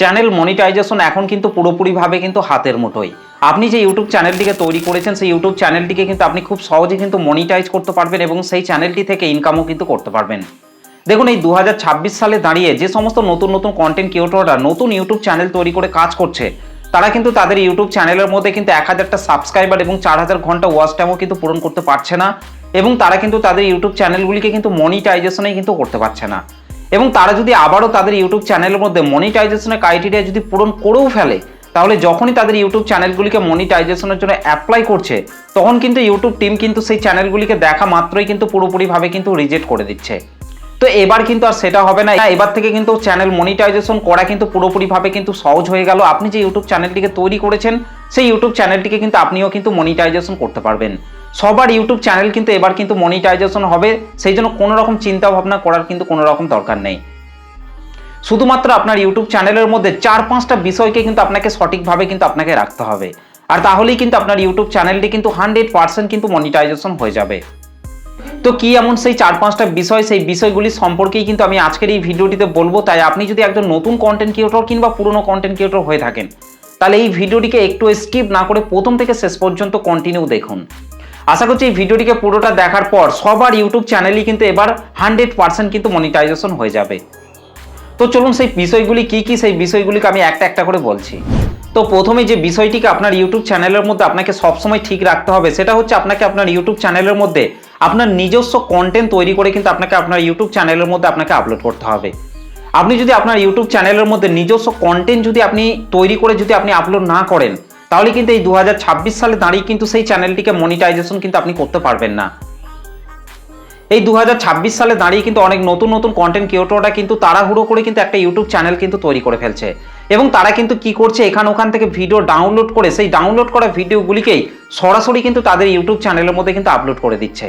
Channel monetization এখন কিন্তু পুরোপুরিভাবে কিন্তু হাতের মুঠোয়। আপনি যে ইউটিউব চ্যানেলটিকে তৈরি করেছেন, সেই ইউটিউব চ্যানেলটিকে কিন্তু আপনি খুব সহজে কিন্তু মনিটাইজ করতে পারবেন এবং সেই চ্যানেলটি থেকে ইনকামও কিন্তু করতে পারবেন। দেখুন, এই দু হাজার ছাব্বিশ সালে দাঁড়িয়ে যে সমস্ত নতুন নতুন কন্টেন্ট ক্রিয়েটররা নতুন ইউটিউব চ্যানেল তৈরি করে কাজ করছে, তারা কিন্তু তাদের ইউটিউব চ্যানেলের মধ্যে কিন্তু এক হাজারটা সাবস্ক্রাইবার এবং চার হাজার ঘণ্টা ওয়াচ টাইমও কিন্তু পূরণ করতে পারছে না এবং তারা কিন্তু তাদের ইউটিউব চ্যানেলগুলিকে কিন্তু মনিটাইজেশনেই কিন্তু করতে পারছে না। এবং তারা যদি আবারও তাদের ইউটিউব চ্যানেলের মধ্যে মনিটাইজেশনের ক্রাইটেরিয়া যদি পূরণ করেও ফেলে, তাহলে যখনই তাদের ইউটিউব চ্যানেলগুলিকে মনিটাইজেশনের জন্য অ্যাপ্লাই করছে, তখন কিন্তু ইউটিউব টিম কিন্তু সেই চ্যানেলগুলিকে দেখা মাত্রই কিন্তু পুরোপুরিভাবে কিন্তু রিজেক্ট করে দিচ্ছে। তো এবার কিন্তু আর সেটা হবে না। এবার থেকে কিন্তু চ্যানেল মনিটাইজেশন করা কিন্তু পুরোপুরিভাবে কিন্তু সহজ হয়ে গেল। আপনি যে ইউটিউব চ্যানেলটিকে তৈরি করেছেন, সেই ইউটিউব চ্যানেলটিকে কিন্তু আপনিও কিন্তু মনিটাইজেশন করতে পারবেন। সবার ইউটিউব চ্যানেল কিন্তু এবার কিন্তু মনিটাইজেশন হবে, সেই জন্য কোনো রকম চিন্তা ভাবনা করার কিন্তু কোনো রকম দরকার নেই। শুধুমাত্র আপনার ইউটিউব চ্যানেলের মধ্যে চার পাঁচটা বিষয়কে কিন্তু আপনাকে সঠিকভাবে কিন্তু আপনাকে রাখতে হবে। আর তাহলেই কিন্তু আপনার ইউটিউব চ্যানেলটি কিন্তু হান্ড্রেড পার্সেন্ট কিন্তু মনিটাইজেশন হয়ে যাবে। তো কি এমন সেই চার পাঁচটা বিষয়, সেই বিষয়গুলি সম্পর্কেই কিন্তু আমি আজকের এই ভিডিওটিতে বলব। তাই আপনি যদি একজন নতুন কন্টেন্ট ক্রিয়েটর কিংবা পুরনো কন্টেন্ট ক্রিয়েটর হয়ে থাকেন, তাহলে এই ভিডিওটিকে একটু স্কিপ না করে প্রথম থেকে শেষ পর্যন্ত কন্টিনিউ দেখুন। আশা করছি এই ভিডিওটিকে পুরোটা দেখার পর সবার ইউটিউব চ্যানেলই কিন্তু এবার হান্ড্রেড পার্সেন্ট কিন্তু মনিটাইজেশন হয়ে যাবে। তো চলুন সেই বিষয়গুলি কি কি, সেই বিষয়গুলিকে আমি একটা একটা করে বলছি। তো প্রথমে যে বিষয়টিকে আপনার ইউটিউব চ্যানেলের মধ্যে আপনাকে সবসময় ঠিক রাখতে হবে, সেটা হচ্ছে আপনাকে আপনার ইউটিউব চ্যানেলের মধ্যে আপনার নিজস্ব কন্টেন্ট তৈরি করে কিন্তু আপনাকে আপনার ইউটিউব চ্যানেলের মধ্যে আপনাকে আপলোড করতে হবে। আপনি যদি আপনার ইউটিউব চ্যানেলের মধ্যে নিজস্ব কন্টেন্ট যদি আপনি তৈরি করে যদি আপনি আপলোড না করেন তাহলে কিন্তু এই দু হাজার ছাব্বিশ সালে দাঁড়িয়ে কিন্তু সেই চ্যানেলটিকে মনিটাইজেশন কিন্তু আপনি করতে পারবেন না। এই দু হাজার ছাব্বিশ সালে দাঁড়িয়ে কিন্তু অনেক নতুন নতুন কন্টেন্ট ক্রিয়েটররা কিন্তু তাড়াহুড়ো করে কিন্তু একটা ইউটিউব চ্যানেল কিন্তু তৈরি করে ফেলছে। এবং তারা কিন্তু কি করছে? এখান ওখান থেকে ভিডিও ডাউনলোড করে সেই ডাউনলোড করা ভিডিওগুলিকেই সরাসরি কিন্তু তাদের ইউটিউব চ্যানেলের মধ্যে কিন্তু আপলোড করে দিচ্ছে।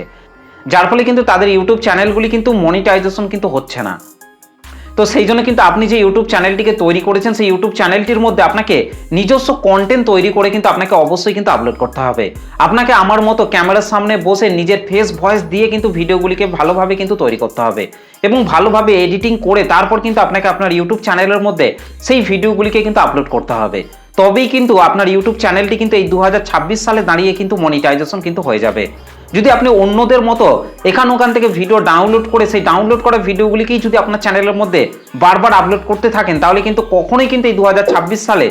যার ফলে কিন্তু তাদের ইউটিউব চ্যানেলগুলি কিন্তু মনিটাইজেশন কিন্তু হচ্ছে না। তো সেই জন্য কিন্তু আপনি যে ইউটিউব চ্যানেলটিকে তৈরি করেছেন, সেই ইউটিউব চ্যানেলটির মধ্যে আপনাকে নিজস্ব কন্টেন্ট তৈরি করে কিন্তু আপনাকে অবশ্যই কিন্তু আপলোড করতে হবে। আপনাকে আমার মতো ক্যামেরার সামনে বসে নিজের ফেস ভয়েস দিয়ে কিন্তু ভিডিওগুলিকে ভালোভাবে কিন্তু তৈরি করতে হবে এবং ভালোভাবে এডিটিং করে তারপর কিন্তু আপনাকে আপনার ইউটিউব চ্যানেলের মধ্যে সেই ভিডিওগুলিকে কিন্তু আপলোড করতে হবে। তবেই কিন্তু আপনার ইউটিউব চ্যানেলটি কিন্তু এই দু হাজার ছাব্বিশ সালে দাঁড়িয়ে কিন্তু মনিটাইজেশন কিন্তু হয়ে যাবে। যদি আপনি অন্যদের মতো এখান ওখান থেকে ভিডিও ডাউনলোড করে সেই ডাউনলোড করা ভিডিওগুলিকেই যদি আপনার চ্যানেলের মধ্যে বারবার আপলোড করতে থাকেন, তাহলে কিন্তু কখনোই কিন্তু এই দু হাজার ছাব্বিশ সালে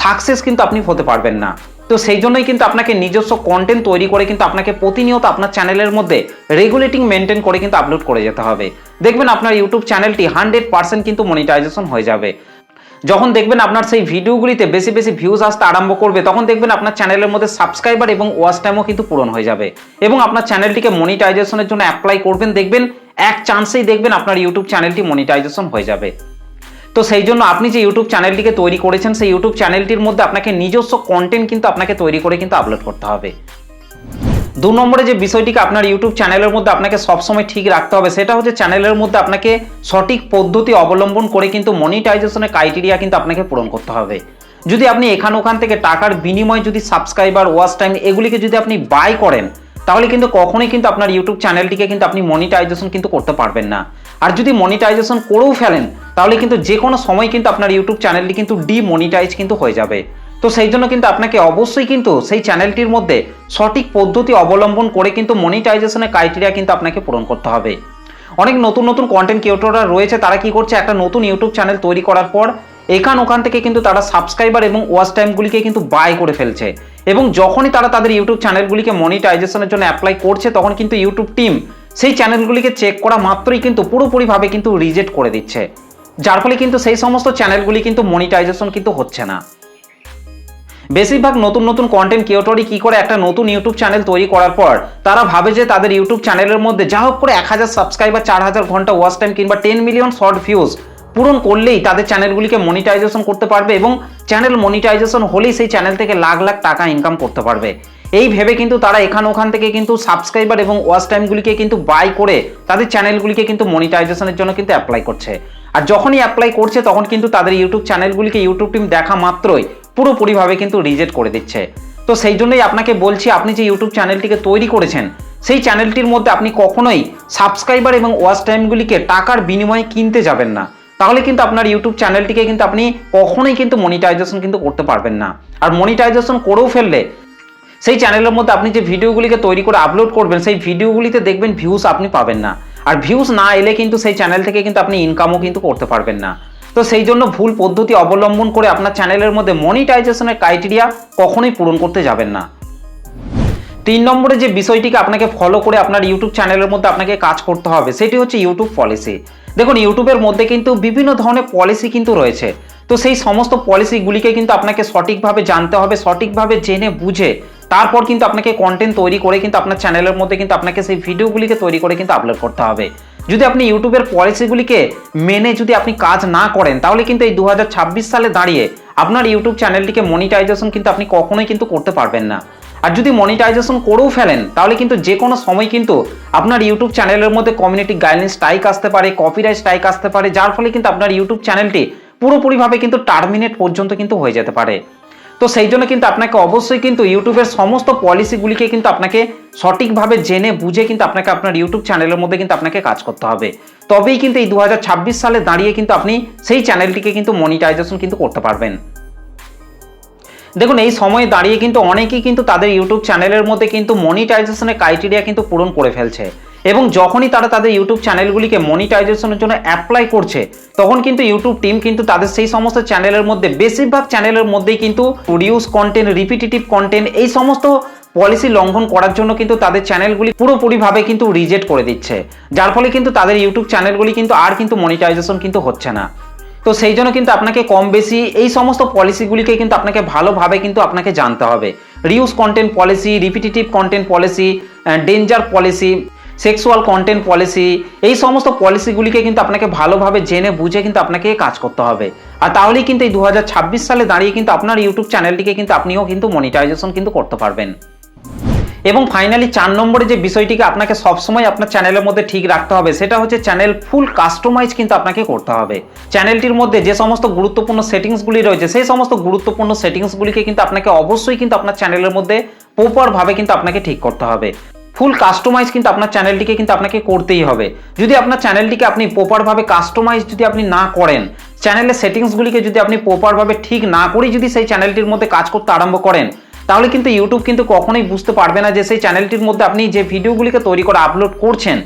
সাকসেস কিন্তু আপনি হতে পারবেন না। তো সেই জন্যই কিন্তু আপনাকে নিজস্ব কন্টেন্ট তৈরি করে কিন্তু আপনাকে প্রতিনিয়ত আপনার চ্যানেলের মধ্যে রেগুলেটিং মেনটেন করে কিন্তু আপলোড করে যেতে হবে। দেখবেন আপনার ইউটিউব চ্যানেলটি হান্ড্রেড পার্সেন্ট কিন্তু মনিটাইজেশন হয়ে যাবে। যখন দেখবেন আপনার সেই ভিডিওগুলিতে বেশি বেশি ভিউজ আসতে আরম্ভ করবে, তখন দেখবেন আপনার চ্যানেলের মধ্যে সাবস্ক্রাইবার এবং ওয়াচ টাইমও কিন্তু পূরণ হয়ে যাবে। এবং আপনার চ্যানেলটিকে মনিটাইজেশনের জন্য অ্যাপ্লাই করবেন, দেখবেন এক চান্সেই দেখবেন আপনার ইউটিউব চ্যানেলটি মনিটাইজেশন হয়ে যাবে। তো সেই জন্য আপনি যে ইউটিউব চ্যানেলটিকে তৈরি করেছেন, সেই ইউটিউব চ্যানেলটির মধ্যে আপনাকে নিজস্ব কন্টেন্ট কিন্তু আপনাকে তৈরি করে কিন্তু আপলোড করতে হবে। দু নম্বরে যে বিষয়টিকে আপনার ইউটিউব চ্যানেলের মধ্যে আপনাকে সবসময় ঠিক রাখতে হবে, সেটা হচ্ছে চ্যানেলের মধ্যে আপনাকে সঠিক পদ্ধতি অবলম্বন করে কিন্তু মনিটাইজেশনের ক্রাইটেরিয়া কিন্তু আপনাকে পূরণ করতে হবে। যদি আপনি এখান ওখান থেকে টাকার বিনিময়ে যদি সাবস্ক্রাইবার ওয়াচ টাইম এগুলিকে যদি আপনি বাই করেন, তাহলে কিন্তু কখনোই কিন্তু আপনার ইউটিউব চ্যানেলটিকে কিন্তু আপনি মনিটাইজেশন কিন্তু করতে পারবেন না। আর যদি মনিটাইজেশন করেও ফেলেন, তাহলে কিন্তু যে কোনো সময় কিন্তু আপনার ইউটিউব চ্যানেলটি কিন্তু ডিমনিটাইজ কিন্তু হয়ে যাবে। তো সেই জন্য কিন্তু আপনাকে অবশ্যই কিন্তু সেই চ্যানেলটির মধ্যে সঠিক পদ্ধতি অবলম্বন করে কিন্তু মনিটাইজেশনের ক্রাইটেরিয়া কিন্তু আপনাকে পূরণ করতে হবে। অনেক নতুন নতুন কন্টেন্ট ক্রিয়েটররা রয়েছে, তারা কি করছে? একটা নতুন ইউটিউব চ্যানেল তৈরি করার পর এখান ওখান থেকে কিন্তু তারা সাবস্ক্রাইবার এবং ওয়াচ টাইমগুলিকে কিন্তু বাই করে ফেলছে। এবং যখনই তারা তাদের ইউটিউব চ্যানেলগুলিকে মনিটাইজেশনের জন্য অ্যাপ্লাই করছে, তখন কিন্তু ইউটিউব টিম সেই চ্যানেলগুলিকে চেক করা মাত্রই কিন্তু পুরোপুরিভাবে কিন্তু রিজেক্ট করে দিচ্ছে। যার ফলে কিন্তু সেই সমস্ত চ্যানেলগুলি কিন্তু মনিটাইজেশন কিন্তু হচ্ছে না। বেশিরভাগ নতুন নতুন কন্টেন্ট ক্রিয়েটরই কি করে একটা নতুন ইউটিউব চ্যানেল তৈরি করার পর, তারা ভাবে যে তাদের ইউটিউব চ্যানেলের মধ্যে যা হোক করে এক হাজার সাবস্ক্রাইবার চার হাজার ঘণ্টা ওয়াচ টাইম কিংবা টেন মিলিয়ন শর্ট ভিউজ পূরণ করলেই তাদের চ্যানেলগুলিকে মনিটাইজেশন করতে পারবে এবং চ্যানেল মনিটাইজেশন হলেই সেই চ্যানেল থেকে লাখ লাখ টাকা ইনকাম করতে পারবে। এই ভেবে কিন্তু তারা এখান ওখান থেকে কিন্তু সাবস্ক্রাইবার এবং ওয়াচ টাইমগুলিকে কিন্তু বাই করে তাদের চ্যানেলগুলিকে কিন্তু মনিটাইজেশনের জন্য কিন্তু অ্যাপ্লাই করছে। আর যখনই অ্যাপ্লাই করছে, তখন কিন্তু তাদের ইউটিউব চ্যানেলগুলিকে ইউটিউব টিম দেখা মাত্রই পুরোপুরিভাবে কিন্তু রিজেক্ট করে দিচ্ছে। তো সেই জন্যই আপনাকে বলছি, আপনি যে ইউটিউব চ্যানেলটিকে তৈরি করেছেন, সেই চ্যানেলটির মধ্যে আপনি কখনোই সাবস্ক্রাইবার এবং ওয়াচ টাইমগুলিকে টাকার বিনিময়ে কিনতে যাবেন না। তাহলে কিন্তু আপনার ইউটিউব চ্যানেলটিকে কিন্তু আপনি কখনোই কিন্তু মনিটাইজেশন কিন্তু করতে পারবেন না। আর মনিটাইজেশন করেও ফেললে, সেই চ্যানেলের মধ্যে আপনি যে ভিডিওগুলিকে তৈরি করে আপলোড করবেন, সেই ভিডিওগুলিতে দেখবেন ভিউজ আপনি পাবেন না। আর ভিউজ না এলে কিন্তু সেই চ্যানেল থেকে কিন্তু আপনি ইনকামও কিন্তু করতে পারবেন না। তো সেই জন্য ভুল পদ্ধতি অবলম্বন করে আপনার চ্যানেলের মধ্যে মনিটাইজেশনের ক্রাইটেরিয়া কখনোই পূরণ করতে যাবেন না। তিন নম্বরে যে বিষয়টিকে আপনাকে ফলো করে আপনার ইউটিউব চ্যানেলের মধ্যে আপনাকে কাজ করতে হবে, সেটি হচ্ছে ইউটিউব পলিসি দেখুন ইউটিউবের মধ্যে কিন্তু বিভিন্ন ধরনের পলিসি কিন্তু রয়েছে। তো সেই সমস্ত পলিসিগুলিকে কিন্তু আপনাকে সঠিকভাবে জানতে হবে, সঠিকভাবে জেনে বুঝে, তারপর কিন্তু আপনাকে কন্টেন্ট তৈরি করে কিন্তু আপনার চ্যানেলের মধ্যে কিন্তু আপনাকে সেই ভিডিওগুলিকে তৈরি করে কিন্তু আপলোড করতে হবে। যদি আপনি ইউটিউবের পলিসিগুলিকে মেনে যদি আপনি কাজ না করেন, তাহলে কিন্তু এই দু হাজার ছাব্বিশ সালে দাঁড়িয়ে আপনার ইউটিউব চ্যানেলটিকে মনিটাইজেশন কিন্তু আপনি কখনোই কিন্তু করতে পারবেন না। আর যদি মনিটাইজেশন করেও ফেলেন, তাহলে কিন্তু যে কোনো সময় কিন্তু আপনার ইউটিউব চ্যানেলের মধ্যে কমিউনিটি গাইডলাইন স্ট্রাইক আসতে পারে কপিরাইট স্ট্রাইক আসতে পারে, যার ফলে কিন্তু আপনার ইউটিউব চ্যানেলটি পুরোপুরিভাবে কিন্তু টার্মিনেট পর্যন্ত কিন্তু হয়ে যেতে পারে। তো সেই জন্য কিন্তু আপনাকে অবশ্যই কিন্তু ইউটিউবের সমস্ত পলিসিগুলিকে কিন্তু আপনাকে সঠিকভাবে জেনে বুঝে কিন্তু আপনাকে আপনার ইউটিউব চ্যানেলের মধ্যে কিন্তু আপনাকে কাজ করতে হবে। তবেই কিন্তু এই দু হাজার ছাব্বিশ সালে দাঁড়িয়ে কিন্তু আপনি সেই চ্যানেলটিকে কিন্তু মনিটাইজেশন কিন্তু করতে পারবেন। দেখুন, এই সময়ে দাঁড়িয়ে কিন্তু অনেকেই কিন্তু তাদের ইউটিউব চ্যানেলের মধ্যে কিন্তু মনিটাইজেশনের ক্রাইটেরিয়া কিন্তু পূরণ করে ফেলছে। এবং যখনই তারা তাদের ইউটিউব চ্যানেলগুলিকে মনিটাইজেশনের জন্য অ্যাপ্লাই করছে, তখন কিন্তু ইউটিউব টিম কিন্তু তাদের সেই সমস্ত চ্যানেলের মধ্যে, বেশিরভাগ চ্যানেলের মধ্যেই কিন্তু রিউজ কন্টেন্ট রিপিটেটিভ কন্টেন্ট এই সমস্ত পলিসি লঙ্ঘন করার জন্য কিন্তু তাদের চ্যানেলগুলি পুরোপুরিভাবে কিন্তু রিজেক্ট করে দিচ্ছে। যার ফলে কিন্তু তাদের ইউটিউব চ্যানেলগুলি কিন্তু আর কিন্তু মনিটাইজেশন কিন্তু হচ্ছে না। তো সেই জন্য কিন্তু আপনাকে কম বেশি এই সমস্ত পলিসিগুলিকে কিন্তু আপনাকে ভালোভাবে কিন্তু আপনাকে জানতে হবে। Reuse content policy repetitive content policy danger policy sexual content policy এই সমস্ত পলিসিগুলিকে কিন্তু আপনাকে ভালোভাবে জেনে বুঝে কিন্তু আপনাকে কাজ করতে হবে। আর তাহলেই কিন্তু এই দু হাজার ছাব্বিশ সালে দাঁড়িয়ে কিন্তু আপনার ইউটিউব চ্যানেলটিকে কিন্তু আপনিও কিন্তু মনিটাইজেশন কিন্তু করতে পারবেন। এবং ফাইনালি চার নম্বরে যে বিষয়টিকে আপনাকে সবসময় আপনার চ্যানেলের মধ্যে ঠিক রাখতে হবে, সেটা হচ্ছে চ্যানেল ফুল কাস্টমাইজ কিন্তু আপনাকে করতে হবে। চ্যানেলটির মধ্যে যে সমস্ত গুরুত্বপূর্ণ সেটিংসগুলি রয়েছে, সেই সমস্ত গুরুত্বপূর্ণ সেটিংসগুলিকে কিন্তু আপনাকে অবশ্যই কিন্তু আপনার চ্যানেলের মধ্যে প্রপারভাবে কিন্তু আপনাকে ঠিক করতে হবে। ফুল কাস্টমাইজ কিন্তু আপনার চ্যানেলটিকে কিন্তু আপনাকে করতেই হবে। যদি আপনার চ্যানেলটিকে আপনি প্রপারভাবে কাস্টমাইজ যদি আপনি না করেন চ্যানেলের সেটিংসগুলিকে যদি আপনি প্রপারভাবে ঠিক না করে যদি সেই চ্যানেলটির মধ্যে কাজ করতে আরম্ভ করেন, তাহলে কিন্তু ইউটিউব কিন্তু কখনোই বুঝতে পারবে না যে সেই চ্যানেলটির মধ্যে আপনি যে ভিডিওগুলিকে তৈরি করে আপলোড করছেন,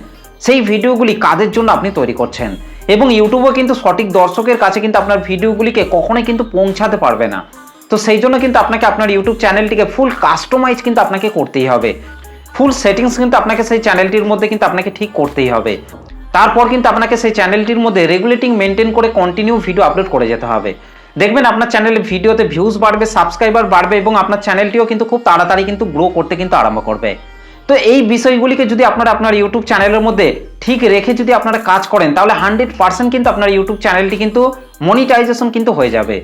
সেই ভিডিওগুলি কাদের জন্য আপনি তৈরি করছেন? এবং ইউটিউবও কিন্তু সঠিক দর্শকের কাছে কিন্তু আপনার ভিডিওগুলিকে কখনোই কিন্তু পৌঁছাতে পারবে না। তো সেই জন্য কিন্তু আপনাকে আপনার ইউটিউব চ্যানেলটিকে ফুল কাস্টমাইজ কিন্তু আপনাকে করতেই হবে। ফুল সেটিংস কিন্তু আপনাকে সেই চ্যানেলটির মধ্যে কিন্তু আপনাকে ঠিক করতেই হবে। তারপর কিন্তু আপনাকে সেই চ্যানেলটির মধ্যে রেগুলেটিং মেনটেন করে কন্টিনিউ ভিডিও আপলোড করে যেতে হবে। দেখবেন আপনার চ্যানেলে ভিডিওতে ভিউজ বাড়বে সাবস্ক্রাইবার বাড়বে এবং আপনার চ্যানেলটিও কিন্তু খুব তাড়াতাড়ি কিন্তু গ্রো করতে কিন্তু আরম্ভ করবে। তো এই বিষয়গুলিকে যদি আপনারা আপনার ইউটিউব চ্যানেলের মধ্যে ঠিক রেখে যদি আপনারা কাজ করেন, তাহলে হান্ড্রেড পার্সেন্ট কিন্তু আপনার ইউটিউব চ্যানেলটি কিন্তু মনিটাইজেশন কিন্তু হয়ে যাবে।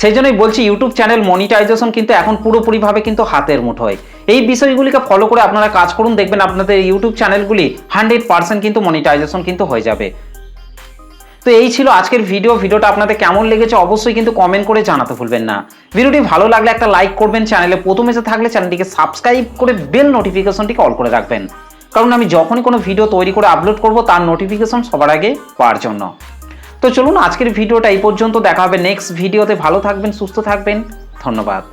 সেই জন্যই বলছি ইউটিউব চ্যানেল মনিটাইজেশন কিন্তু এখন পুরোপুরিভাবে কিন্তু হাতের মুঠোয়। এই বিষয়গুলিকে ফলো করে আপনারা কাজ করুন, দেখবেন আপনাদের ইউটিউব চ্যানেলগুলি হান্ড্রেড পার্সেন্ট কিন্তু মনিটাইজেশন কিন্তু হয়ে যাবে। তো এই ছিল আজকের ভিডিও ভিডিওটা আপনাদের কেমন লেগেছে অবশ্যই কিন্তু কমেন্ট করে জানাতে ভুলবেন না। ভিডিওটি ভালো লাগলে একটা লাইক করবেন চ্যানেলে প্রথম এসে থাকলে চ্যানেলটিকে সাবস্ক্রাইব করে বেল নোটিফিকেশনটিকে অল করে রাখবেন। কারণ আমি যখনই কোনো ভিডিও তৈরি করে আপলোড করব, তার নোটিফিকেশন সবার আগে পাওয়ার জন্য। তো চলুন আজকের ভিডিওটা এই পর্যন্ত। দেখা হবে নেক্সট ভিডিওতে ভালো থাকবেন, সুস্থ থাকবেন। ধন্যবাদ।